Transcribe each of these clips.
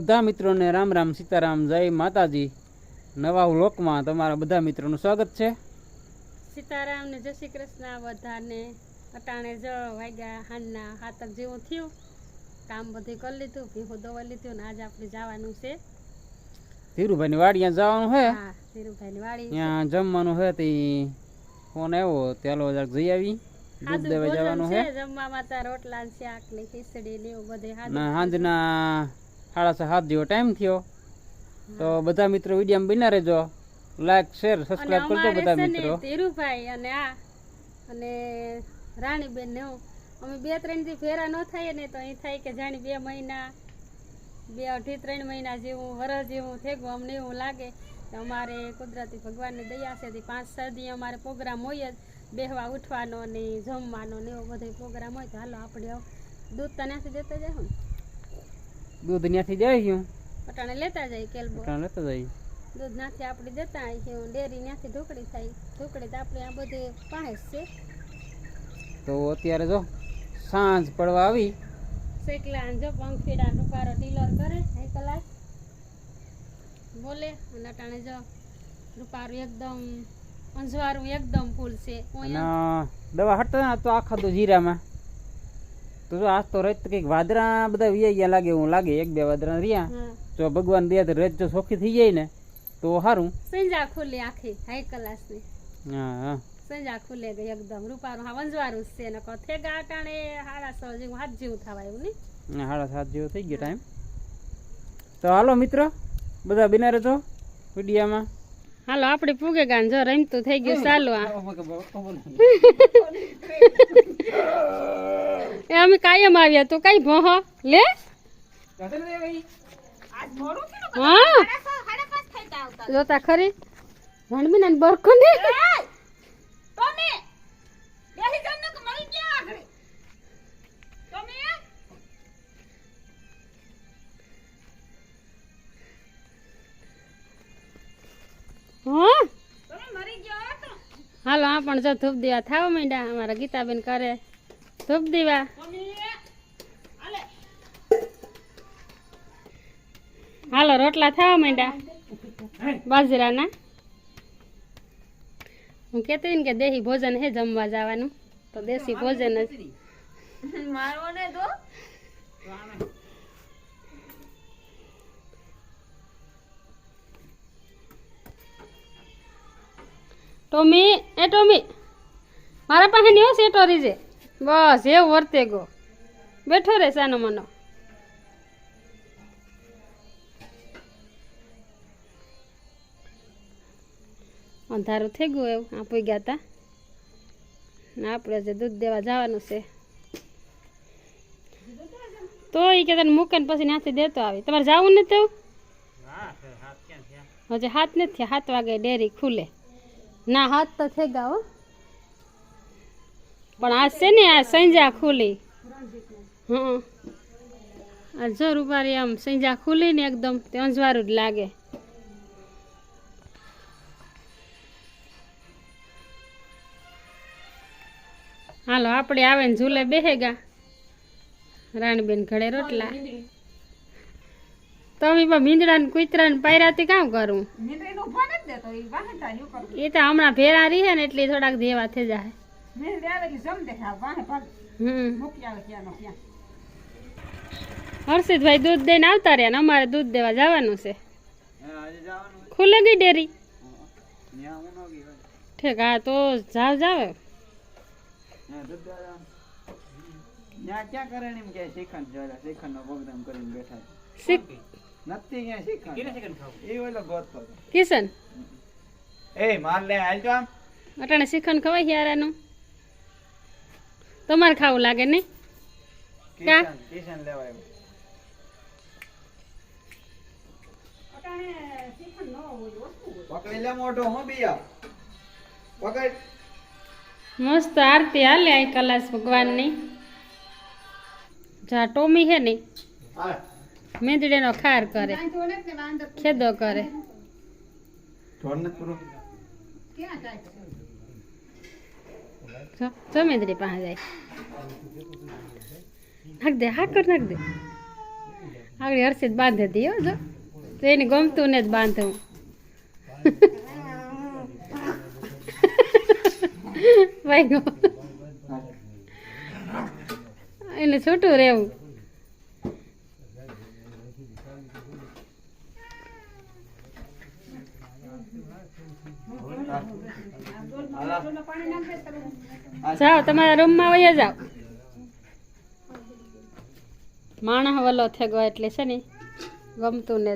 બધા મિત્રોને રામ રામ સીતારામ જય માતાજી. નવા લોકમાં તમારા બધા મિત્રોનું સ્વાગત છે. સીતારામ ને જય શ્રી કૃષ્ણ બધાને. અટાણે જ વાગ્યા હાંજના હાથક જેવું થયું. કામ બધું કરી લીધું ભીખું દવા લીધું ને આજે આપણે જવાનું છે. ધીરુભાઈની વાડીયા જવાનું હે ધીરુભાઈની વાડી ત્યાં જમવાનું હે તે ફોન આવ્યો ચાલો જરાક જઈ આવી. દૂધ દેવા જવાનું હે જમવામાં રોટલા છે શાક ને ખીચડી ને એવું બધું ખાધું. સાડા છ સાત જેવો ટાઈમ થયો. તો બધા મિત્રો વીડિયો બિના રહેજો. લાઈક શેર અને સબસ્ક્રાઈબ કરજો બધા મિત્રો. ધીરુભાઈ અને આ અને રાણીબેન ને અમે બે ત્રણથી ફેરા ન થાય ને તો અહીં થાય કે જાણી બે મહિના બે અઢી ત્રણ મહિના જેવું વરસ જેવું થેગું અમને એવું લાગે. કે અમારે કુદરતી ભગવાનની દયા છે પાંચ છ દી અમારે પ્રોગ્રામ હોય જ. બેહવા ઉઠવાનો ને જમવાનો ને એવો બધો પ્રોગ્રામ હોય તો હાલો આપણે દૂધ તો ત્યાંથી દેતા જાય ને? દૂધ ન્યાથી જાય ગયું પટાણે લેતા જાય કેલબો. પટાણે લેતા જાય. દૂધ નાથી આપણે દેતા આવીએ ડેરી ન્યાથી ઢોકળી થાય. ઢોકળી તો આપણે આ બધે પાસે છે. તો અત્યારે જો સાંજ પડવા આવી. શેકલા જો પંખીડા રૂપારો ડીલર કરે એ કલાક? બોલે અને અટાણે જો રૂપારું એકદમ અંજવારું એકદમ ફૂલ છે. દવા હટતા તો આખા તો જીરામાં. તો જો આજ તો રત કંઈક વાદરા બધા વી ગયા લાગે હું લાગે એક બે વાદરા રહ્યા. જો ભગવાન દે તો રજ જો સોખી થઈ જાય ને તો સારું સંજા ખુલ્લી આખી હાઈ ક્લાસની. હા હા. સંજા ખુલે ગઈ એકદમ રૂપારું. હા વંજવારું છે ને કથે અટાણે સાડા છ જેવું હાથ જેવું થવા એવું ને. હાડા સાત જેવું થઈ ગયો ટાઈમ તો હાલો મિત્રો બધા બિના રહેજો વિડીયામાં. હાલો આપણે પૂગે ગાન જો રમતું થઈ ગયું ચાલુ આ. એ અમે કાયમ આવ્યા તું કઈ ભોહો લે? હા? જોતા ખરી? ભણમી ને બરખો ને હા હાલો આ પણ જો ધૂપ દીવા થાવ માંડ્યા અમારા ગીતાબેન કરે. ધૂપ દીવા. હાલો. રોટલા થાવ માંડ્યા. બાજરાના. હું કહેતી ને કે દેહી ભોજન હે જમવા જવાનું. તો દેશી ભોજન જ. ટોમી એ ટોમી મારા પાસે નહીં સેટો રીજે બસ એવું વર્તે ગો બેઠો રે સાનો મનો. અંધારું થઈ ગયું એવું આપી ગયા હતા ને આપણે જે દૂધ દેવા જવાનું છે. તો એ કે તને મૂકે પછી ત્યાંથી દેતો આવી. તમારે જવું નથી તેવું? હજી હાથ નથી હાથ વાગે ડેરી ખુલે. ના, હાથ તો થઈ ગયા પણ આ છે ને, આ સંજા ખુલી. હં આ જો રૂપારી આમ સંજા ખુલી ને એકદમ તે અંજવારું જ લાગે. હાલો આપણે આવે ને ઝૂલે બેહેગા રાણીબેન ઘડે રોટલા. તમે પણ મીંદડા ને કૂતરા ને પાયરાથી કામ કરું? એ તો હમણાં ભેરા રહી છે ને એટલે થોડાક દેવા થઈ જાય. હમ. હર્ષિતભાઈ દૂધ દઈને આવતા રહ્યા ને અમારે દૂધ દેવા જવાનું છે. ખુલે ગઈ ડેરી? ઠીક હા તો જાવ જાવ. ક્યાં કરે એમ કે શ્રીખંડ જોયેલા નો પ્રોગ્રામ કરીને બેઠા એ ઓલો ગોતતો કિશન? એ માર લે હાલ તો આમ. અટાણે શ્રીખંડ ખવાય યારાનું? તમારે ખાવું લાગે નહીં? કા? કિશન લેવા આવ્યો પકડી લે મોટો હો બિયા પકડ. મસ્ત આરતી હાલે આ કલાસ ભગવાનની. જા ટોમી હે ને? હાલ મેંદડીનો ખાર કરે. ખેદો કરે. જો મેંદડી પાસે જાય. નાખ દે હા કર નાખ દે. આગળ હર્ષિત બાંધે હતી હો જો. તો એને ગમતું ને જ બાંધવું ભાઈ એને છૂટું રહેવું. જાઓ તમારા રૂમમાં વહી જાઓ. માણસ વલો થઈ એટલે છે ને ગમતું ને.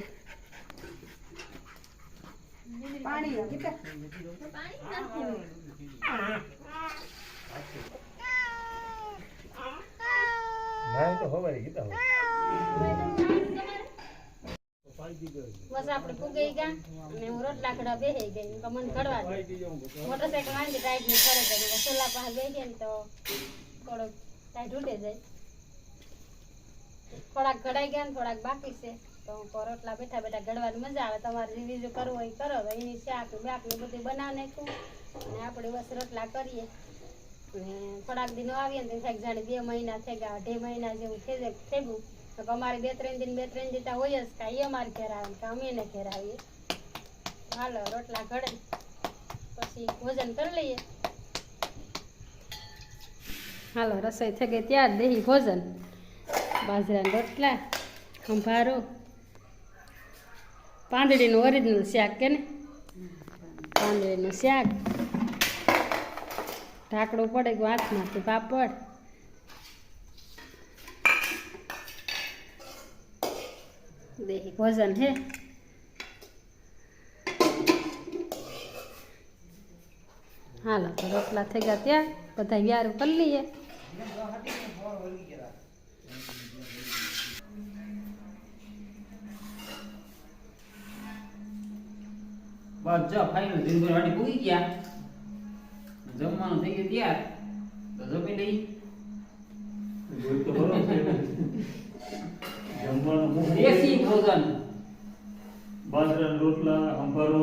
બસ આપણે ફૂગઈ ગયા અને હું રોટલા ઘડા બેસી ગઈ હું મને દે. મોટરસાઇકલ વાંધી ટાઈટની ફરે તો સોલા પાસે બેસી ને તો થોડોક ટાઈટ ઉડે જાય. થોડાક ઘડાઈ ગયા ને થોડાક બાકી છે, તો હું રોટલા બેઠા બેઠા ઘડવાની મજા આવે. તમારે રિવિઝ કરવું હોય કરો એની શાક બાક ને બધું બનાવી નાખું અને આપણે બસ રોટલા કરીએ. અને થોડાક દિનો આવીએ ને તો જાણે બે મહિના થઈ ગયા અઢી મહિના જેવું થઈ જાય થઈ ગયું તો અમારે બે ત્રણ દિન બે ત્રણ દીતા હોય જ કાંઈ. અમારે ઘેર આવે અમે એને ઘેર આવીએ. હાલો, રોટલા ઘડે પછી ભોજન કરી લઈએ. હાલો, રસોઈ થઈ ગઈ ત્યાં દેહી ભોજન. બાજરાના રોટલા, ખંભારો, પાંદડીનું ઓરિજિનલ શાક કે ને? પાંદડીનું શાક. ઢાકડું પડે હાથમાંથી પાપડ. દેહી ભોજન હે. હાલો, તો રોટલા થઈ ગયા ત્યાં. બધા વ્યારું કરી લઈએ. બસ જો ફાઈનલ દિનભર વાડી પૂગી ગયા. જમવાનું થઈ ગયું ત્યાર. તો જમી લઈ દેશી ભોજન બાજરાના રોટલા સંભારો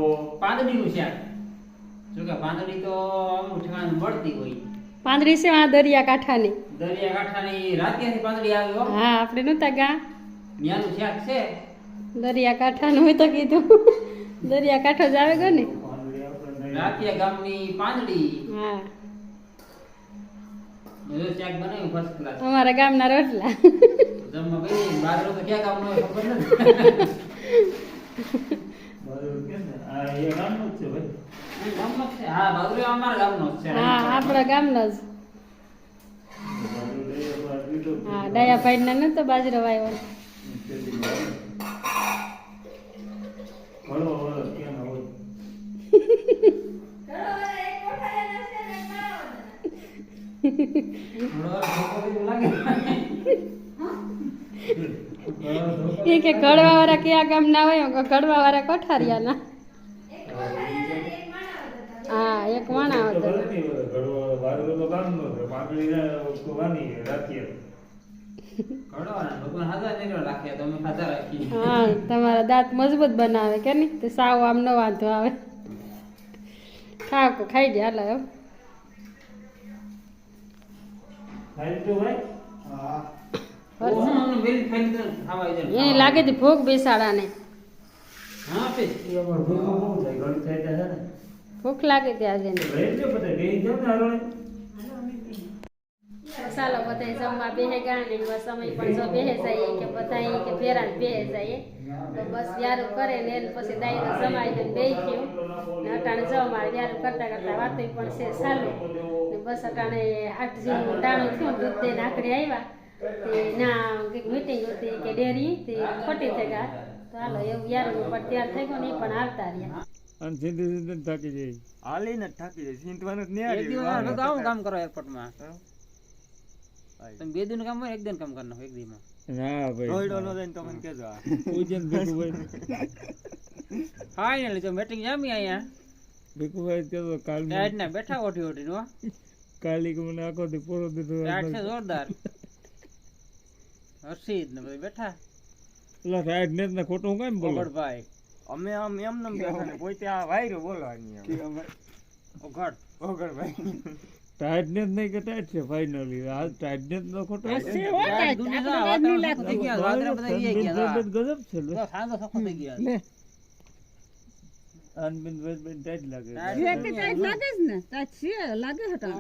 પાંદડીનું શાક જો કે પાંદડી તો અમુક ઠેકાણે મળતી હોય. પાંદડી છે આ દરિયા કાંઠાની દરિયાકાંઠાની રાત્યાથી પાંદડી આવે હો. હા આપણે નહોતા ગા. ન્યાનું શાક છે. દરિયા કાંઠાનું હોય તો કીધું. દરિયા કાંઠો જ આવે ગયો ને રાતિયા ગામની પાંદડી. હા. અમારા ગામના રોટલા. જમવા બેસી બાર તો ક્યાં ગામનો હોય ખબર નથી. આપણા ગામનો જ. હા ડાયાભાઈ ના નતો બાજરો વાવ્યો કે કડવા વાળા કયા ગામ ના હોય? કડવા વાળા કોઠારિયા ના હા એક વાણા હતો ઘડો તો છે પાંદડી વાની રાખીએ. હા તમારા દાંત મજબૂત બનાવે કે નહીં? તે સાવ આમ ન વાંધો આવે. ખાવ ખાઈ જાય હાલો એમ એને લાગે છે ભોગ બેસાડાને. હા પે એ અમારે ભૂખું છે લાગે ત્યાં જઈને રહી જો બધા બેસી જાઓ ને હાલો ચાલો બધા જમવા બેહે ગયા ને એમાં સમય પણ જો બેહે જાય કે બધા કે ફેરા બેહે જાય તો બસ યારું કરે ને એને પછી દાઈ જમાઈ ને બે ગયું. ને અટાણે જો મારે યારું કરતા કરતા વાતો પણ છે ચાલુ. ને બસ અટાણે આઠ જેવું ટાણું થયું દૂધ દઈને આખડી આવ્યા તે ના કંઈક મીટિંગ હતી કે ડેરી તે ખોટી થઈ ગયા તો હાલો એવું વ્યારું પણ તૈયાર થઈ ગયું ને એ પણ આવતા રહ્યા. અને સીધી સીધી થાકી જાય. હાલી ને થાકી જાય. સીંટવાનું જ નહીં આવી આવું કામ કરો એરપોર્ટમાં. તમે બે દિન કામ હોય એક દિન કામ કરી નાખો એક દીમાં. ના ભાઈ. ન નો જઈને તો મને કહેજો આ. પૂજન ભીખુભાઈ ફાઇનલી તો મીટિંગ જામી અહીંયા. ભીખુભાઈ કહેતો કાલ ટાઈટ ના બેઠા ઓઠી ઓઠી નો કાલી કે મને આખો દી પૂરો દીધો ટાઈટ છે જોરદાર. હર્ષિત ને ભાઈ બેઠા. પેલા રાઈટ ને ખોટું કેમ બોલો? ઓગળભાઈ અમે આમ એમ એમ બેઠા ને પોતે આ વાયરો બોલવાની એમ. ઓગળ ઓગળભાઈ ટાઈટનેસ નહીં કે ટાઈટ છે ફાઇનલી આ ટાઈટનેસ નો ખોટો છે ગયા બધા ઈ ગયા. ગજબ છે લે. સાંધો સખો થઈ ગયા. આનબીન વેદબીન ટાઈટ લાગે. ટાઈટ લાગે. જ ને ટાઈટ છે લાગે હતા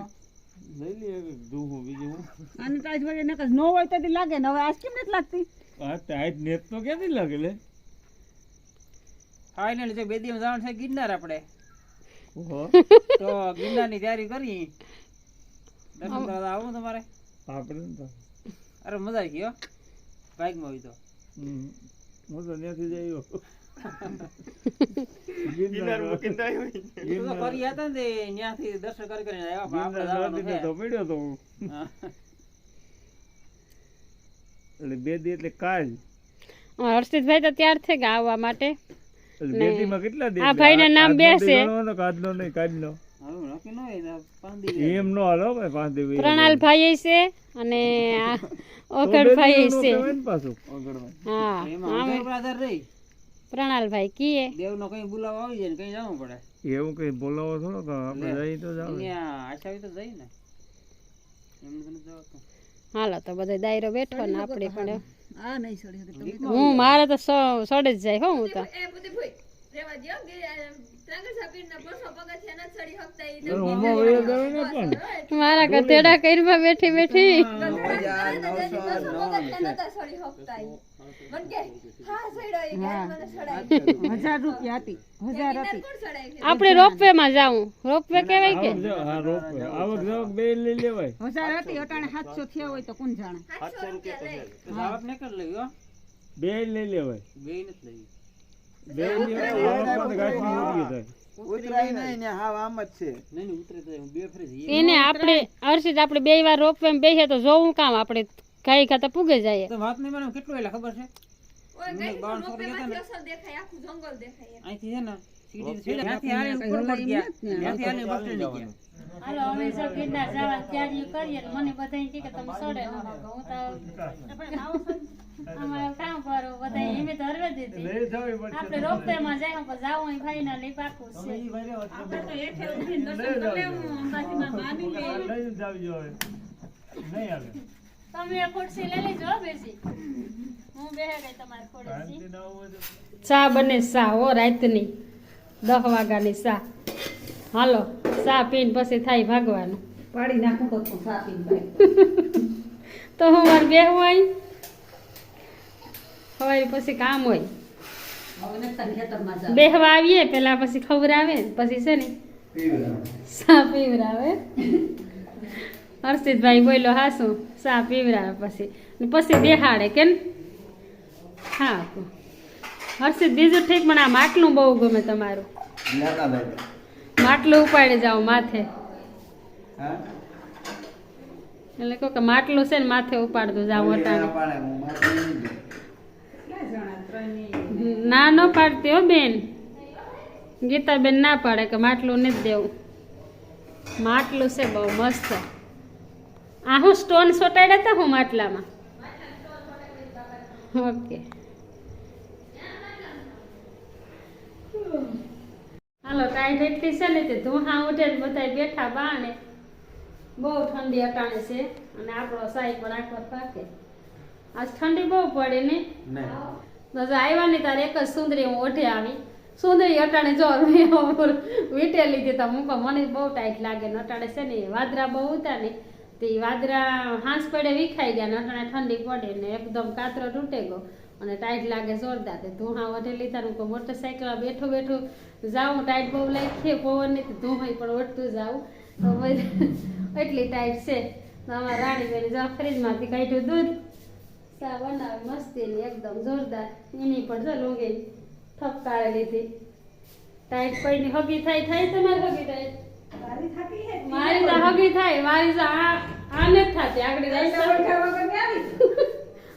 લઈ લે હવે દુહું બીજું હું. અને ટાઈટ વગર નકર નો હોય તો લાગે ને હવે આજ કેમ નથી લાગતી? આ ટાઈટ નેટ તો ક્યાંથી લાગે લે? ફાઇનલી જો બે દિવસ જવાનું છે ગિરનાર આપણે. ઓહો. તો ગિરનારની તૈયારી કરી. દર્શન કરવા આવું તમારે. આપણે અરે મજા આવી ગયો હો. બાઇકમાં હોય તો. હું તો ત્યાંથી જ આવ્યો. હર્ષિતભાઈ તો તૈયાર છે આવવા માટે. કેટલા દી આ ભાઈના નામ બેસે. નહીં એમ નો હાલો ભાઈ પાંચ દિવસ પ્રણાલભાઈ છે અને આ ઓગણભાઈ. છે હા એમાં આમે અંધાર પર આધાર રહી પ્રણાલભાઈ કીએ. દેવનો કઈ બોલાવો આવી જાય ને કઈ જવું પડે. એવું કઈ બોલાવો થોડો આપણે જઈ તો જાવ? આશા તો જઈ ને તો હાલો તો બધો દાયરો બેઠો ને આપણે પણ. આ નહીં સડી હું મારે તો સડે જ જાય હો હું તો. મારા કથેડા કઈરમાં બેઠી બેઠી. હજાર રૂપિયા હતી. હજાર હતી. આપણે રોપવે માં જાવું રોપવે કેવાય કે આવક જાવક બે લઈ લેવાય. હજાર હતી અટાણે સાતસો થયા હોય તો કોણ જાણે? બે લઈ લેવાય. બે નથી લેવી એને આપણે હર્ષિત આપણે બે વાર રોપવે માં બેસીએ તો જોવું કામ આપણે ગાય ખાતા પૂગે જાય. તો વાત નહીં મને કેટલું એટલે ખબર છે? અહીંથી છે ને હાલી અમે જો ગિરનાર જવા તૈયારી કરીએ મને બધા કે તમે સડે હું તો હરવે દીધી પડશે આપણે રોપવે માં જાય પણ જાવું અહીં ભાઈ ના પાકું છે. લઈ જ જાવી જોઈએ નહીં આવે. તમે ખુરશી લઈ લેજો બેસી હું બેહે ગઈ તમારી ખોડેસી શાંતિ ના હોય તો ચા બને ચા હો રાતની. દસ વાગ્યાની ચા હાલો ચા પીને પછી થાય ભાગવાનું. પાડી નાખું તો સાપી ભાઈ તો હું મારે બેહું અહીં હવે પછી કામ હોય હવે ને તને ખેતરમાં જા બેહવા આવીએ પેલા પછી ખબર આવે પછી છે ને સા પીવરાવે હર્ષિતભાઈ બોલ્યો હાસું સા પીવરાવે પછી. પછી બેહાડે કેમ? હા હર્ષિત બીજું ઠીક પણ આ માટલું બહુ ગમે તમારું. માટલું ઉપાડી જાઓ માથે. એટલે કહો કે માટલું છે ને માથે ઉપાડતું જાઓ અટાણે ના, ન પાડતી હો બેન. ગીતાબેન ના પાડે કે માટલું નથી દેવું. માટલું છે બહુ મસ્ત. આ હું સ્ટોન સોટાડ્યા હતા હું માટલામાં? ઓકે. હાલો ટાઈટ એટલી છે ને તે ધુહા ઉઠે ને બધા બેઠા બાણે. બહુ ઠંડી અટાણે છે અને આપણો સાઈ પણ આખો પાકે આજ ઠંડી બહુ પડે ને? આવ્યા ને તારે એક જ સુંદરી હું ઓઢે આવી. સુંદરી અટાણે જો વીટે લીધી તો મૂકો મને બહુ ટાઈટ લાગે ને અટાણે છે ને વાદરા બહુ હતા ને, તે વાદરા હાંસ પડે વિખાઈ ગયા ને અટાણે ઠંડી પડે ને એકદમ કાતરો તૂટે ગયો. અને ટાઈટ લાગે જોરદાર. તે ધુહા વઢે લીધા ને મોટરસાઇકલ બેઠું બેઠું જાઉં ટાઈટ બહુ લાગી, પવન નથી ધુહાઈ પણ વળતું જાઉં. તો એટલી ટાઈટ છે. અમારા રાણીબેન જો ફ્રીજમાંથી કાઢ્યું દૂધ ચા આવી મસ્તીની એકદમ જોરદાર એની પણ જો લૂંગી ઠપકારે લીધી ટાઈટ પડીને હગી થાય થાય તમારે હગી થાય? મારી તો હગી થાય મારી તો આને જ થતી આગળ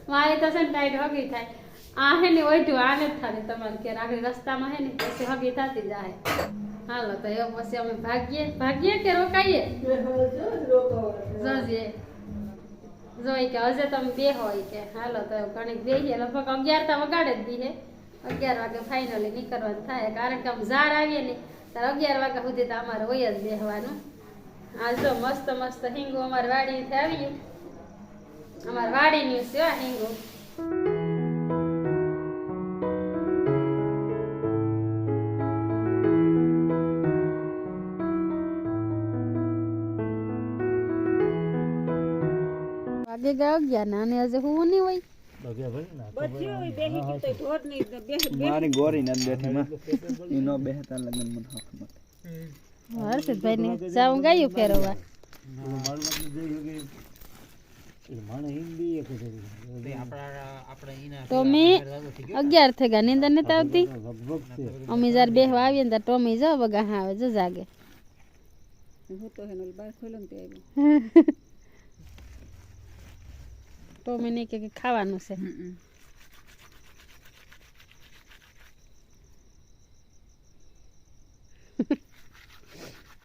મારી તો છે ને ટાઈટ હગી થાય. આ હે ને ઓઈઠું આને જ થતી તમારે ક્યારે. આગળ રસ્તામાં હે ને પછી હગી થતી જાય. હાલો તો એ પછી અમે ભાગીએ. ભાગીએ કે રોકાઈએ? જોજે. જોઈ કે હજે તમે બે હોય કે. હાલો, તો ઘણી બેહીએ લગભગ અગિયાર તો વગાડે જ દીહે અગિયાર વાગે ફાઇનલી નીકળવાનું થાય. કારણ કે આમ ઝાડ આવીએ ને, ત્યારે અગિયાર વાગ્યા સુધી તો અમારે હોય જ બેહવાનું. આ જો મસ્ત મસ્ત હિંગુ અમારી વાડીથી આવ્યું અમારી વાડીની છે, આ હિંગુ. ગાવ ગયા ને અને હજુ હું નહીં હોય. બધી હોય બેહી ગઈ તો ઢોર નહીં તો. બેહી મારી ગોરી નથી બેઠી માં. ઈ બેહતા લગન મને હક મત. હર્ષદભાઈ ને જાઉં ગાયું ફેરવવા. તો મેં અગિયાર થઈ ગયા. નીંદર નથી આવતી? અમે જયારે બેહવા આવીએ ને ત્યારે ટોમી જો બગા હા આવે જો જાગે. હું તો હેનો બાર ખોલ્યો ને તે આવ્યો. ટોમી મને કે ખાવાનું છે.